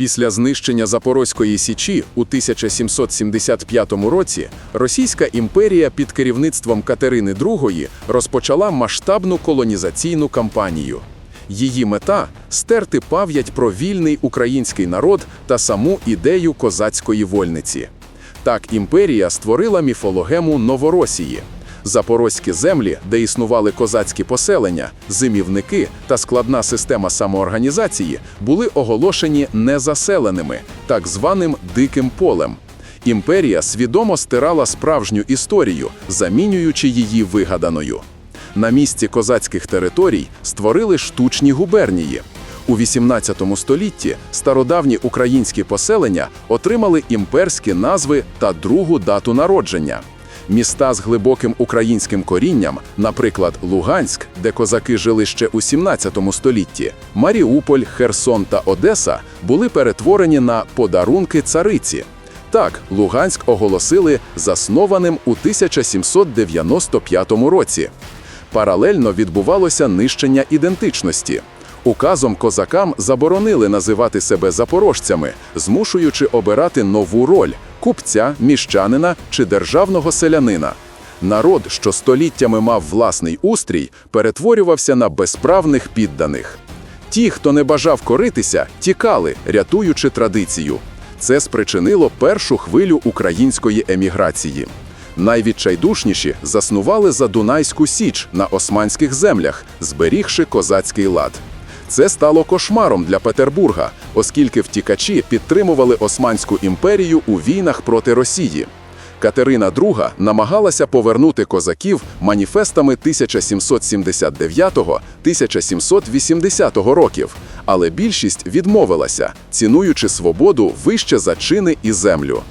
Після знищення Запорозької Січі у 1775 році Російська імперія під керівництвом Катерини II розпочала масштабну колонізаційну кампанію. Її мета стерти пам'ять про вільний український народ та саму ідею козацької вольниці. Так імперія створила міфологему Новоросії. Запорозькі землі, де існували козацькі поселення, зимівники та складна система самоорганізації, були оголошені незаселеними, так званим диким полем. Імперія свідомо стирала справжню історію, замінюючи її вигаданою. На місці козацьких територій створили штучні губернії. У XVIII столітті стародавні українські поселення отримали імперські назви та другу дату народження. Міста з глибоким українським корінням, наприклад, Луганськ, де козаки жили ще у 17 столітті, Маріуполь, Херсон та Одеса були перетворені на подарунки цариці. Так, Луганськ оголосили заснованим у 1795 році. Паралельно відбувалося нищення ідентичності. Указом козакам заборонили називати себе запорожцями, змушуючи обирати нову роль купця, міщанина чи державного селянина. Народ, що століттями мав власний устрій, перетворювався на безправних підданих. Ті, хто не бажав коритися, тікали, рятуючи традицію. Це спричинило першу хвилю української еміграції. Найвідчайдушніші заснували за Дунайську Січ на османських землях, зберігши козацький лад. Це стало кошмаром для Петербурга, оскільки втікачі підтримували Османську імперію у війнах проти Росії. Катерина II намагалася повернути козаків маніфестами 1779-1780 років, але більшість відмовилася, цінуючи свободу вище за чини і землю.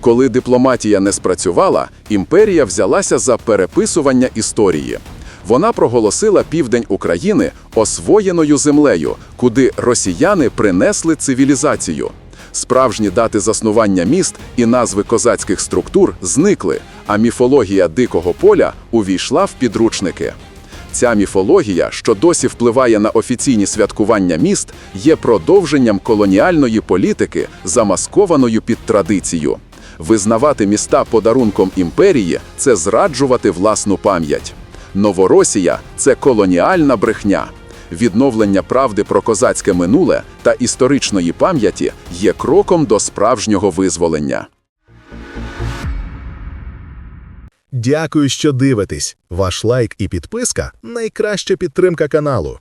Коли дипломатія не спрацювала, імперія взялася за переписування історії. Вона проголосила південь України освоєною землею, куди росіяни принесли цивілізацію. Справжні дати заснування міст і назви козацьких структур зникли, а міфологія дикого поля увійшла в підручники. Ця міфологія, що досі впливає на офіційні святкування міст, є продовженням колоніальної політики, замаскованою під традицію. Визнавати міста подарунком імперії це зраджувати власну пам'ять. Новоросія це колоніальна брехня. Відновлення правди про козацьке минуле та історичної пам'яті є кроком до справжнього визволення. Дякую, що дивитесь. Ваш лайк і підписка найкраща підтримка каналу.